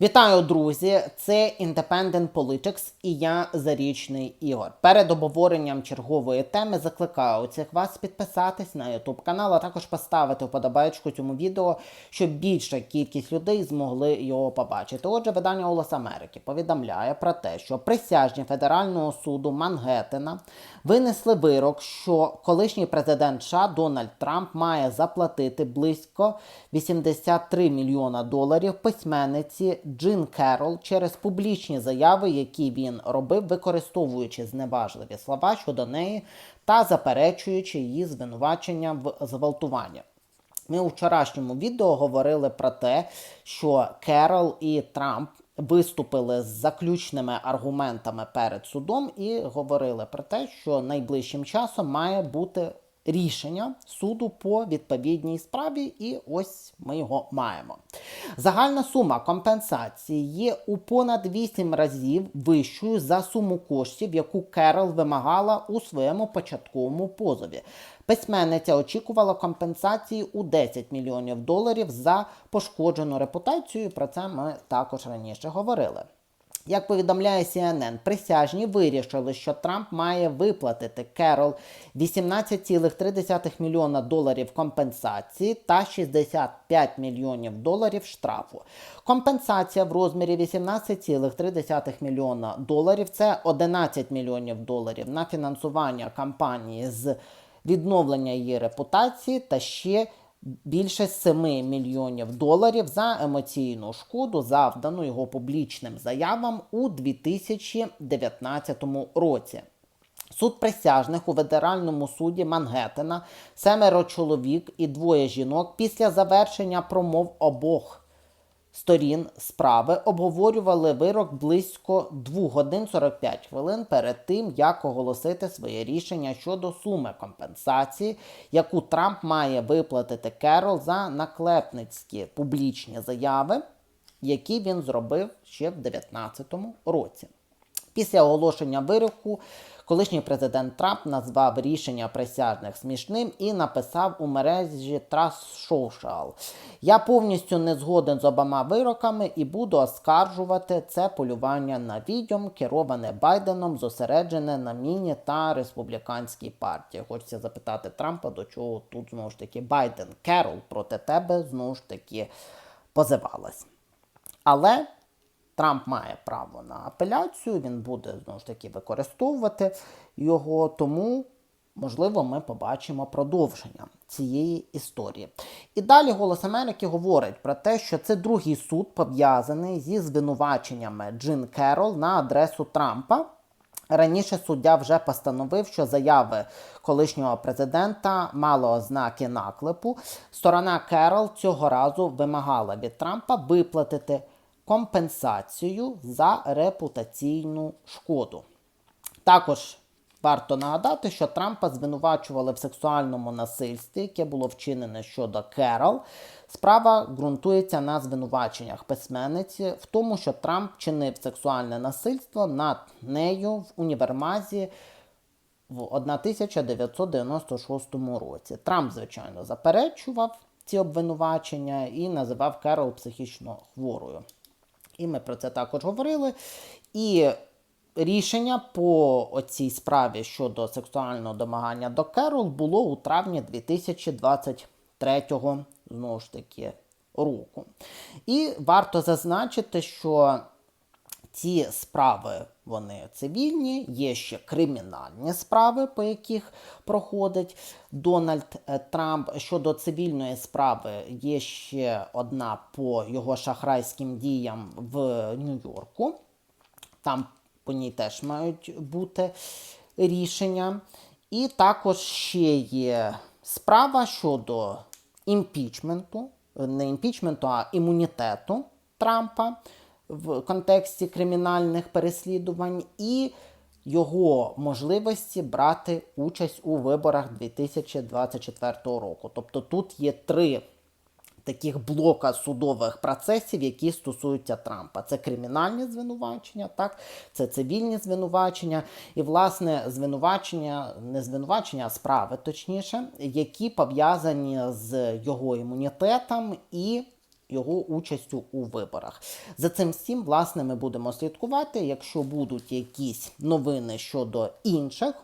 Вітаю, друзі! Це Independent Politics і я Зарічний Ігор. Перед обговоренням чергової теми закликаю усіх вас підписатись на YouTube канал, а також поставити вподобайку цьому відео, щоб більша кількість людей змогли його побачити. Отже, видання Голос Америки повідомляє про те, що присяжні федерального суду Мангеттена винесли вирок, що колишній президент США Дональд Трамп має заплатити близько 83 мільйона доларів письменниці Джин Керол через публічні заяви, які він робив, використовуючи зневажливі слова щодо неї та заперечуючи її звинувачення в зґвалтуванні. Ми у вчорашньому відео говорили про те, що Керол і Трамп виступили з заключними аргументами перед судом і говорили про те, що найближчим часом має бути рішення суду по відповідній справі, і ось ми його маємо. Загальна сума компенсації є у понад 8 разів вищою за суму коштів, яку Керол вимагала у своєму початковому позові. Письменниця очікувала компенсації у 10 мільйонів доларів за пошкоджену репутацію. Про це ми також раніше говорили. Як повідомляє CNN, присяжні вирішили, що Трамп має виплатити Керол 18,3 мільйона доларів компенсації та 65 мільйонів доларів штрафу. Компенсація в розмірі 18,3 мільйона доларів це 11 мільйонів доларів на фінансування кампанії з відновлення її репутації та ще більше 7 мільйонів доларів за емоційну шкоду, завдану його публічним заявам у 2019 році. Суд присяжних у федеральному суді Мангеттена, семеро чоловік і двоє жінок після завершення промов обох сторін справи обговорювали вирок близько 2 годин 45 хвилин перед тим, як оголосити своє рішення щодо суми компенсації, яку Трамп має виплатити Керол за наклепницькі публічні заяви, які він зробив ще в 2019 році. Після оголошення вироку колишній президент Трамп назвав рішення присяжних смішним і написав у мережі Trust Social. Я повністю не згоден з обома вироками і буду оскаржувати це полювання на відьом, кероване Байденом, зосереджене на міні та республіканській партії. Хочеться запитати Трампа, до чого тут знову ж таки Байден Керол проти тебе знову ж таки позивалась. Але Трамп має право на апеляцію, він буде знову ж таки використовувати його, тому, можливо, ми побачимо продовження цієї історії. І далі Голос Америки говорить про те, що це другий суд пов'язаний зі звинуваченнями Джин Керол на адресу Трампа. Раніше суддя вже постановив, що заяви колишнього президента мали ознаки наклепу. Сторона Керол цього разу вимагала від Трампа виплатити компенсацію за репутаційну шкоду. Також варто нагадати, що Трампа звинувачували в сексуальному насильстві, яке було вчинене щодо Керол. Справа ґрунтується на звинуваченнях письменниці в тому, що Трамп чинив сексуальне насильство над нею в універмазі в 1996 році. Трамп, звичайно, заперечував ці обвинувачення і називав Керол психічно хворою. І ми про це також говорили. І рішення по цій справі щодо сексуального домагання до Керол було у травні 2023 знову ж таки року. І варто зазначити, що ці справи вони цивільні, є ще кримінальні справи, по яких проходить Дональд е, Трамп. Щодо цивільної справи є ще одна по його шахрайським діям в Нью-Йорку. Там по ній теж мають бути рішення. І також ще є справа щодо імпічменту, не імпічменту, а імунітету Трампа в контексті кримінальних переслідувань і його можливості брати участь у виборах 2024 року. Тобто тут є три таких блока судових процесів, які стосуються Трампа. Це кримінальні звинувачення, так, це цивільні звинувачення, і, власне, звинувачення, не звинувачення, а справи, точніше, які пов'язані з його імунітетом і його участю у виборах. За цим всім, власне, ми будемо слідкувати. Якщо будуть якісь новини щодо інших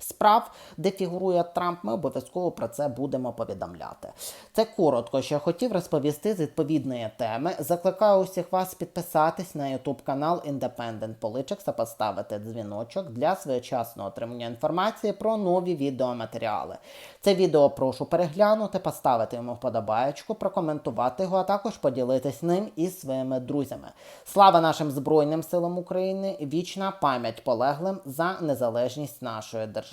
справ, де фігурує Трамп, ми обов'язково про це будемо повідомляти. Це коротко, що я хотів розповісти з відповідної теми. Закликаю усіх вас підписатись на YouTube канал Independent Politics та поставити дзвіночок для своєчасного отримання інформації про нові відеоматеріали. Це відео прошу переглянути, поставити йому вподобаєчку, прокоментувати його, а також поділитись ним із своїми друзями. Слава нашим Збройним силам України! Вічна пам'ять полеглим за незалежність нашої держави.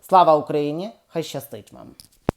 Слава Україні! Хай щастить вам!